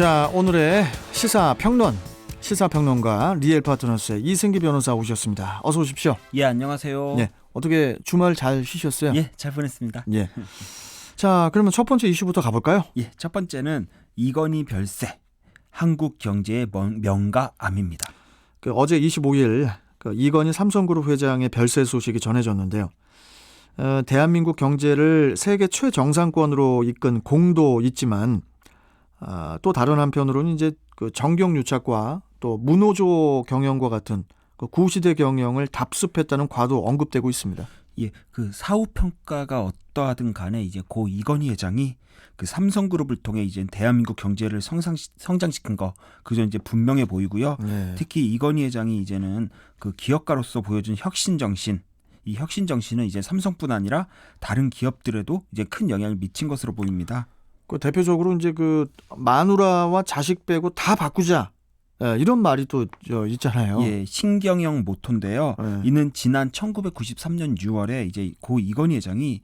자 오늘의 시사 평론 시사 평론가 리엘 파트너스의 이승기 변호사 오셨습니다. 어서 오십시오. 예 안녕하세요. 예 어떻게 주말 잘 쉬셨어요? 예, 잘 보냈습니다. 예. 자 그러면 첫 번째 이슈부터 가볼까요? 예, 첫 번째는 이건희 별세 한국 경제의 명- 명가암입니다. 그 어제 25일 그 이건희 삼성그룹 회장의 별세 소식이 전해졌는데요. 어, 대한민국 경제를 세계 최정상권으로 이끈 공도 있지만 아, 또 다른 한편으로는 이제 그 정경 유착과 또 문호조 경영과 같은 그 구시대 경영을 답습했다는 과도 언급되고 있습니다. 예, 그 사후 평가가 어떠하든 간에 이제 고 이건희 회장이 그 삼성그룹을 통해 이제 대한민국 경제를 성장 성장시킨 거 그저 이제 분명해 보이고요. 네. 특히 이건희 회장이 이제는 그 기업가로서 보여준 혁신 정신 이 혁신 정신은 이제 삼성뿐 아니라 다른 기업들에도 이제 큰 영향을 미친 것으로 보입니다. 그 대표적으로 이제 그 마누라와 자식 빼고 다 바꾸자 예, 이런 말이 또 저, 있잖아요. 예, 신경영 모토인데요. 예. 이는 지난 1993년 6월에 이제 고 이건희 회장이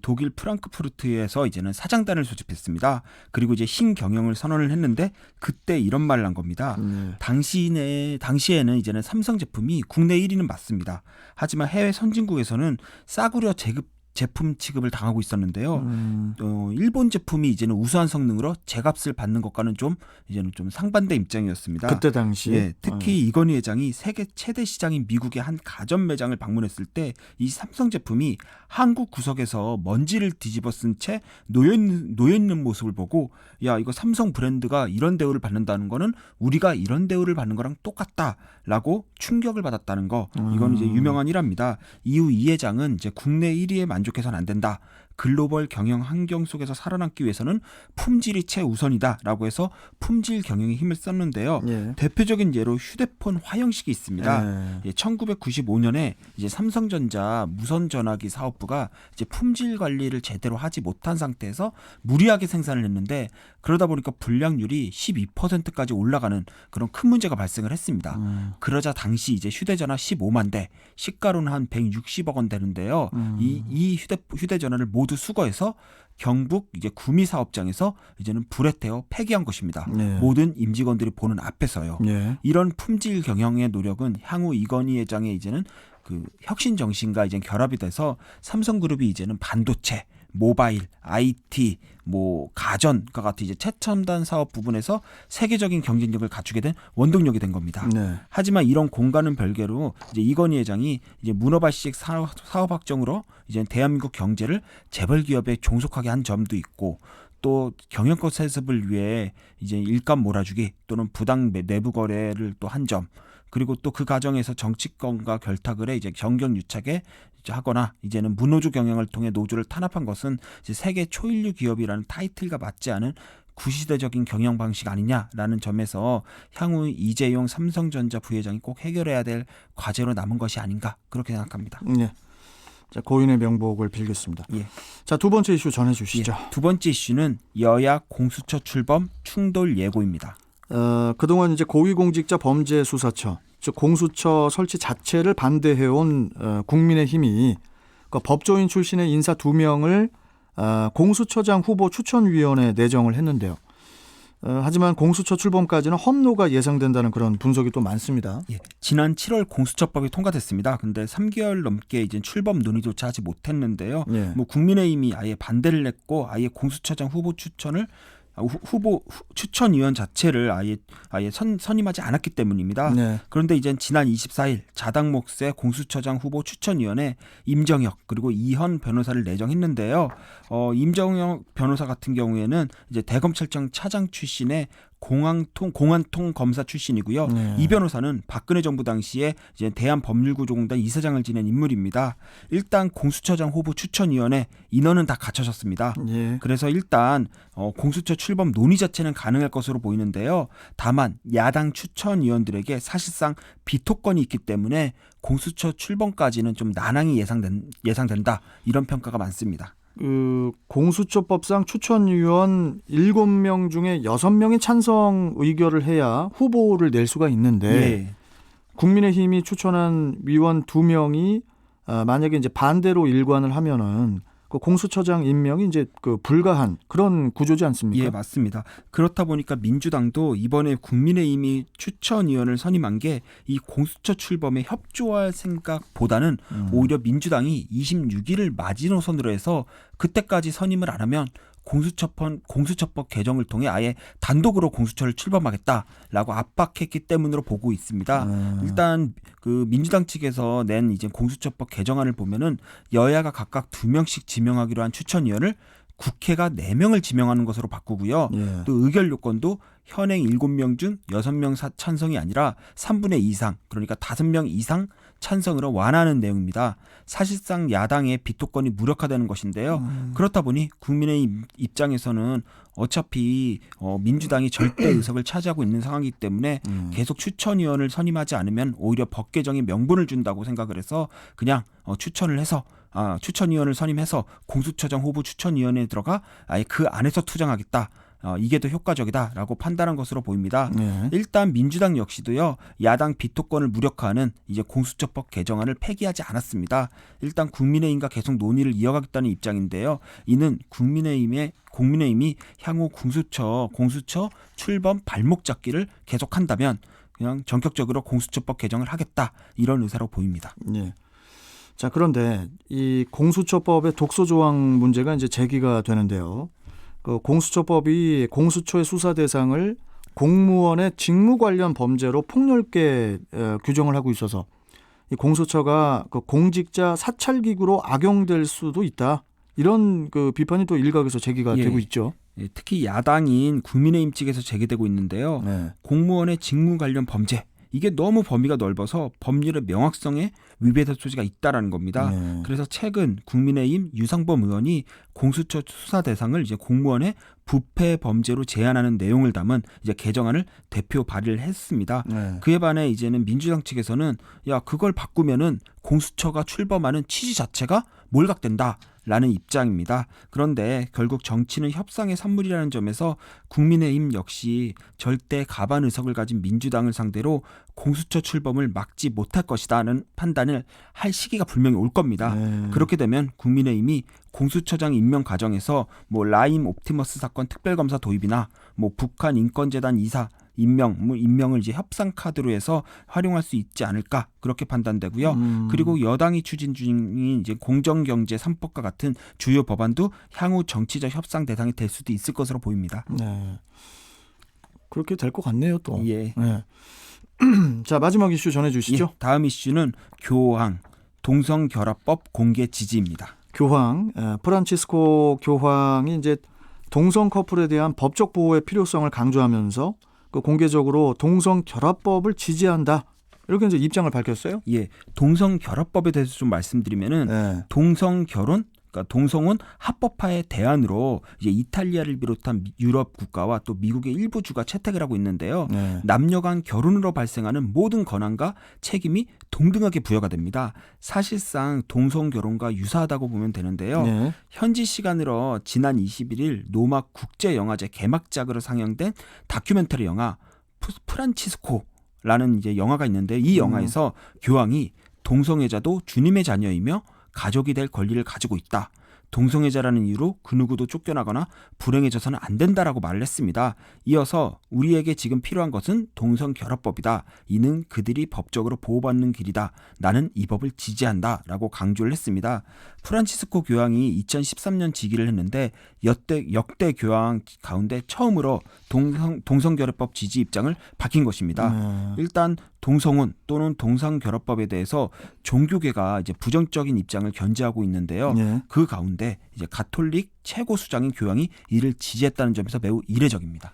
독일 프랑크푸르트에서 이제는 사장단을 소집했습니다. 그리고 이제 신경영을 선언을 했는데 그때 이런 말을 한 겁니다. 네. 당시에 당시에는 이제는 삼성 제품이 국내 1위는 맞습니다. 하지만 해외 선진국에서는 싸구려 제급 제품 취급을 당하고 있었는데요. 음, 어, 일본 제품이 이제는 우수한 성능으로 제값을 받는 것과는 좀 이제는 좀 상반된 입장이었습니다. 그때 당시 예, 특히 이건희 회장이 세계 최대 시장인 미국의 한 가전 매장을 방문했을 때 이 삼성 제품이 한국 구석에서 먼지를 뒤집어 쓴 채 놓여 있는 놓여 있는 모습을 보고 야 이거 삼성 브랜드가 이런 대우를 받는다는 거는 우리가 이런 대우를 받는 거랑 똑같다라고 충격을 받았다는 거 이건 이제 음. 유명한 일화입니다. 이후 이 회장은 이제 국내 1위에 만 족해서는 안 된다. 글로벌 경영 환경 속에서 살아남기 위해서는 품질이 최우선이다라고 해서 품질 경영에 힘을 썼는데요. 예. 대표적인 예로 휴대폰 화형식이 있습니다. 예. 예, 1995년에 이제 삼성전자 무선 전화기 사업부가 이제 품질 관리를 제대로 하지 못한 상태에서 무리하게 생산을 했는데 그러다 보니까 불량률이 12%까지 올라가는 그런 큰 문제가 발생을 했습니다. 음, 그러자 당시 이제 휴대전화 15만 대, 시가로는 한 160억 원 되는데요. 음. 이, 이 휴대, 휴대전화를 모두 수거해서 경북 이제 구미 사업장에서 이제는 불에태어 폐기한 것입니다. 네. 모든 임직원들이 보는 앞에서요. 예. 이런 품질 경영의 노력은 향후 이건희 회장의 이제는 그 혁신 정신과 이제 결합이 돼서 삼성그룹이 이제는 반도체, 모바일, IT, 뭐 가전과 같은 이제 최첨단 사업 부분에서 세계적인 경쟁력을 갖추게 된 원동력이 된 겁니다. 네. 하지만 이런 공간은 별개로 이제 이건희 회장이 이제 문어발식 사업, 사업 확정으로 이제 대한민국 경제를 재벌 기업에 종속하게 한 점도 있고 또 경영권 세습을 위해 이제 일감 몰아주기 또는 부당 매- 내부 거래를 또 한 점 그리고 또 그 과정에서 정치권과 결탁을 해 이제 정경 유착에 이제 하거나 이제는 문호조 경영을 통해 노조를 탄압한 것은 세계 초일류 기업이라는 타이틀과 맞지 않은 구시대적인 경영 방식 아니냐라는 점에서 향후 이재용 삼성전자 부회장이 꼭 해결해야 될 과제로 남은 것이 아닌가 그렇게 생각합니다. 예. 자, 고인의 명복을 빌겠습니다. 예. 자, 두 번째 이슈 전해 주시죠. 예, 두 번째 이슈는 여야 공수처 출범 충돌 예고입니다. 어, 그동안 이제 고위공직자 범죄수사처, 즉 공수처 설치 자체를 반대해온 어, 국민의힘이 그 법조인 출신의 인사 두 명을 어, 공수처장 후보 추천위원회에 내정을 했는데요. 어, 하지만 공수처 출범까지는 험로가 예상된다는 그런 분석이 또 많습니다. 예, 지난 7월 공수처법이 통과됐습니다. 근데 3개월 넘게 이제 출범 논의조차 하지 못했는데요. 예. 뭐 국민의힘이 아예 반대를 냈고 아예 공수처장 후보 추천을 아, 후, 후보 후- 추천위원 자체를 아예 아예 선, 선임하지 않았기 때문입니다. 네. 그런데 이제 지난 24일 자당 몫의 공수처장 후보 추천위원회 임정혁 그리고 이현 변호사를 내정했는데요. 어, 임정혁 변호사 같은 경우에는 이제 대검찰청 차장 출신의 공항통 공안통 검사 출신이고요. 네. 이 변호사는 박근혜 정부 당시에 이제 대한법률구조공단 이사장을 지낸 인물입니다. 일단 공수처장 후보 추천위원회 인원은 다 갖춰졌습니다. 예. 그래서 일단 어, 공수처 출범 논의 자체는 가능할 것으로 보이는데요. 다만 야당 추천위원들에게 사실상 비토권이 있기 때문에 공수처 출범까지는 좀 난항이 예상된, 예상된다 이런 평가가 많습니다. 그 공수처법상 추천위원 7명 중에 6명이 찬성 의결을 해야 후보를 낼 수가 있는데 예. 국민의힘이 추천한 위원 2명이 아, 만약에 이제 반대로 일관을 하면은 그 공수처장 임명이 이제 그 불가한 그런 구조지 않습니까? 예, 맞습니다. 그렇다 보니까 민주당도 이번에 국민의힘이 추천위원을 선임한 게 이 공수처 출범에 협조할 생각보다는 음. 오히려 민주당이 26일을 마지노선으로 해서 그때까지 선임을 안 하면 공수처법 공수처법 개정을 통해 아예 단독으로 공수처를 출범하겠다라고 압박했기 때문으로 보고 있습니다. 음. 일단 그 민주당 측에서 낸 이제 공수처법 개정안을 보면은 여야가 각각 두 명씩 지명하기로 한 추천위원을 국회가 네 명을 지명하는 것으로 바꾸고요. 예. 또 의결 요건도 현행 7명 중 6명 사- 찬성이 아니라 3분의 2 이상 그러니까 5명 이상 찬성으로 완화하는 내용입니다. 사실상 야당의 비토권이 무력화되는 것인데요. 음. 그렇다 보니 국민의 입장에서는 어차피 어, 민주당이 절대 의석을 차지하고 있는 상황이기 때문에 음. 계속 추천위원을 선임하지 않으면 오히려 법 개정에 명분을 준다고 생각을 해서 그냥 어, 추천을 해서 아, 추천위원을 선임해서 공수처장 후보 추천위원회에 들어가 아예 그 안에서 투쟁하겠다. 어, 이게 더 효과적이다라고 판단한 것으로 보입니다. 예. 일단 민주당 역시도요 야당 비토권을 무력화하는 이제 공수처법 개정안을 폐기하지 않았습니다. 일단 국민의힘과 계속 논의를 이어가겠다는 입장인데요. 이는 국민의힘의 국민의힘이 향후 공수처 공수처 출범 발목 잡기를 계속한다면 그냥 전격적으로 공수처법 개정을 하겠다 이런 의사로 보입니다. 예. 자, 그런데 이 공수처법의 독소 조항 문제가 이제 제기가 되는데요. 그 공수처법이 공수처의 수사 대상을 공무원의 직무 관련 범죄로 폭넓게 에, 규정을 하고 있어서 이 공수처가 그 공직자 사찰 기구로 악용될 수도 있다. 이런 그 비판이 또 일각에서 제기가 예. 되고 있죠. 예, 특히 야당인 국민의힘 측에서 제기되고 있는데요. 네. 공무원의 직무 관련 범죄 이게 너무 범위가 넓어서 법률의 명확성에 위배될 소지가 있다라는 겁니다. 네. 그래서 최근 국민의힘 유상범 의원이 공수처 수사 대상을 이제 공무원의 부패 범죄로 제한하는 내용을 담은 이제 개정안을 대표 발의를 했습니다. 네. 그에 반해 이제는 민주당 측에서는 야 그걸 바꾸면은 공수처가 출범하는 취지 자체가 몰각된다. 라는 입장입니다. 그런데 결국 정치는 협상의 산물이라는 점에서 국민의힘 역시 절대 가반 의석을 가진 민주당을 상대로 공수처 출범을 막지 못할 것이다는 판단을 할 시기가 분명히 올 겁니다. 네. 그렇게 되면 국민의힘이 공수처장 임명 과정에서 뭐 라임 옵티머스 사건 특별검사 도입이나 뭐 북한 인권재단 이사 임명 뭐 임명을 이제 협상 카드로 해서 활용할 수 있지 않을까 그렇게 판단되고요. 음. 그리고 여당이 추진 중인 이제 공정경제 3법과 같은 주요 법안도 향후 정치적 협상 대상이 될 수도 있을 것으로 보입니다. 네. 그렇게 될 것 같네요, 또. 예. 네. 자, 마지막 이슈 전해 주시죠. 예, 다음 이슈는 교황 동성결합법 공개 지지입니다. 교황 에, 프란치스코 교황이 이제 동성 커플에 대한 법적 보호의 필요성을 강조하면서 그 공개적으로 동성 결합법을 지지한다. 이렇게 이제 입장을 밝혔어요. 예, 동성 결합법에 대해서 좀 말씀드리면은 네. 동성 결혼 그러니까 동성혼 합법화의 대안으로 이제 이탈리아를 비롯한 미- 유럽 국가와 또 미국의 일부 주가 채택을 하고 있는데요. 네. 남녀 간 결혼으로 발생하는 모든 권한과 책임이 동등하게 부여가 됩니다. 사실상 동성 결혼과 유사하다고 보면 되는데요. 네. 현지 시간으로 지난 21일 노마 국제 영화제 개막작으로 상영된 다큐멘터리 영화 프- 프란치스코라는 이제 영화가 있는데 이 영화에서 교황이 동성애자도 주님의 자녀이며 가족이 될 권리를 가지고 있다. 동성애자라는 이유로 그 누구도 쫓겨나거나 불행해져서는 안 된다라고 말을 했습니다. 이어서 우리에게 지금 필요한 것은 동성결합법이다. 이는 그들이 법적으로 보호받는 길이다. 나는 이 법을 지지한다 라고 강조를 했습니다. 프란치스코 교황이 2013년 직위를 했는데 역대 역대 교황 가운데 처음으로 동성 동성결합법 지지 입장을 밝힌 것입니다. 네. 일단 동성혼 또는 동성결합법에 대해서 종교계가 이제 부정적인 입장을 견지하고 있는데요. 네. 그 가운데 이제 가톨릭 최고 수장인 교황이 이를 지지했다는 점에서 매우 이례적입니다.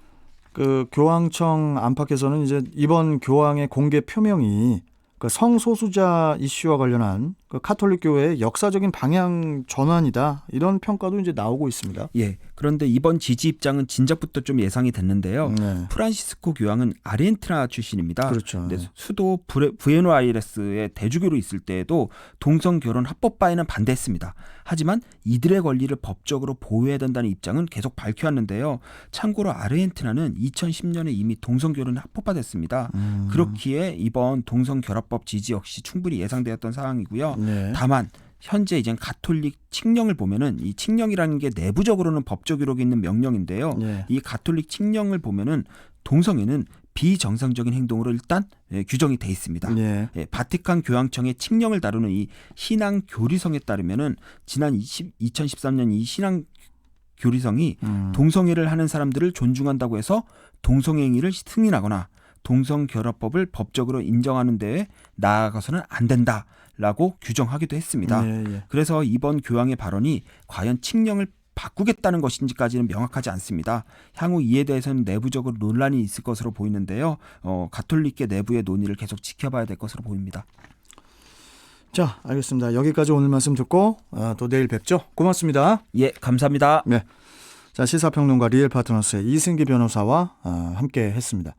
그 교황청 안팎에서는 이제 이번 교황의 공개 표명이 그 성소수자 이슈와 관련한 그 카톨릭 교회의 역사적인 방향 전환이다 이런 평가도 이제 나오고 있습니다. 예. 그런데 이번 지지 입장은 진작부터 좀 예상이 됐는데요. 네. 프란시스코 교황은 아르헨티나 출신입니다. 그렇죠. 근데 수도 부에노아이레스의 대주교로 있을 때에도 동성 결혼 합법화에는 반대했습니다. 하지만 이들의 권리를 법적으로 보호해야 된다는 입장은 계속 밝혀왔는데요. 참고로 아르헨티나는 2010년에 이미 동성 결혼이 합법화됐습니다. 음. 그렇기에 이번 동성 결합법 지지 역시 충분히 예상되었던 상황이고요. 네. 다만 현재 이제 가톨릭 칙령을 보면은 이 칙령이라는 게 내부적으로는 법적 기록에 있는 명령인데요. 예. 이 가톨릭 칙령을 보면은 동성애는 비정상적인 행동으로 일단 예, 규정이 돼 있습니다. 예. 예, 바티칸 교황청의 칙령을 다루는 이 신앙 교리성에 따르면은 지난 20, 2013년 이 신앙 교리성이 음. 동성애를 하는 사람들을 존중한다고 해서 동성애 행위를 승인하거나 동성 결합법을 법적으로 인정하는 데에 나아가서는 안 된다 라고 규정하기도 했습니다. 예, 예. 그래서 이번 교황의 발언이 과연 칙령을 바꾸겠다는 것인지까지는 명확하지 않습니다. 향후 이에 대해서는 내부적으로 논란이 있을 것으로 보이는데요. 어, 가톨릭계 내부의 논의를 계속 지켜봐야 될 것으로 보입니다. 자, 알겠습니다. 여기까지 오늘 말씀 듣고 아, 또 내일 뵙죠. 고맙습니다. 예, 감사합니다. 자, 시사평론가 리엘 파트너스의 이승기 변호사와 아, 함께 했습니다.